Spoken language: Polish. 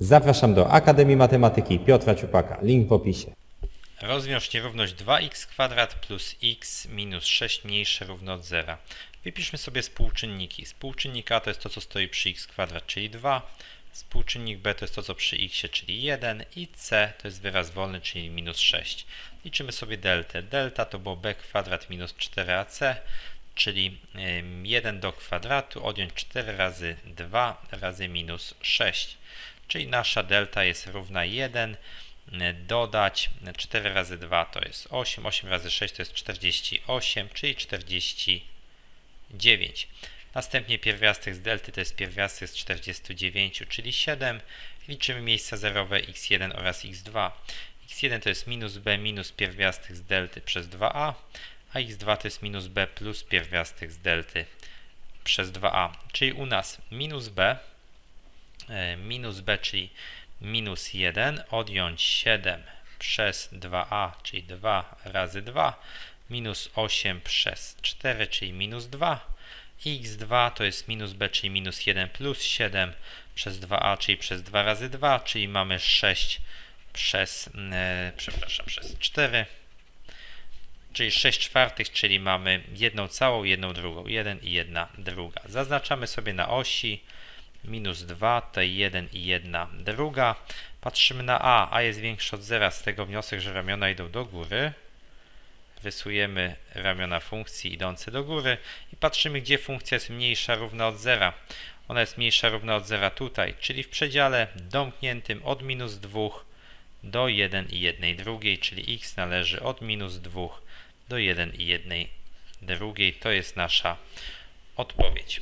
Zapraszam do Akademii Matematyki Piotra Ciupaka. Link w opisie. Rozwiąż nierówność 2x kwadrat plus x minus 6 mniejsze równo od zera. Wypiszmy sobie współczynniki. Współczynnik a to jest to, co stoi przy x kwadrat, czyli 2. Współczynnik b to jest to, co przy x, czyli 1. I c to jest wyraz wolny, czyli minus 6. Liczymy sobie deltę. Delta to było b kwadrat minus 4ac, czyli ym, 1 do kwadratu odjąć 4 razy 2 razy minus 6. Czyli nasza delta jest równa 1 dodać 4 razy 2 to jest 8, 8 razy 6 to jest 48, czyli 49. Następnie pierwiastek z delty to jest pierwiastek z 49, czyli 7. Liczymy miejsca zerowe x1 oraz x2. x1 to jest minus b minus pierwiastek z delty przez 2a, a x2 to jest minus b plus pierwiastek z delty przez 2a. Czyli u nas minus b, minus b, czyli minus 1 odjąć 7 przez 2a, czyli 2 razy 2, minus 8 przez 4, czyli minus 2. x2 to jest minus b, czyli minus 1 plus 7 przez 2a, czyli przez 2 razy 2, czyli mamy 6 przez, e, przepraszam, przez 4. Czyli 6 czwartych, czyli mamy jedną całą, jedną drugą, 1 i 1 druga. Zaznaczamy sobie na osi minus 2, tutaj 1 i 1 druga. Patrzymy na a, a jest większe od zera, z tego wniosek, że ramiona idą do góry. Rysujemy ramiona funkcji idące do góry i patrzymy, gdzie funkcja jest mniejsza równa od zera. Ona jest mniejsza równa od zera tutaj, czyli w przedziale domkniętym od minus 2 do 1 i 1 drugiej, czyli x należy od minus 2 do 1 i 1 drugiej. To jest nasza odpowiedź.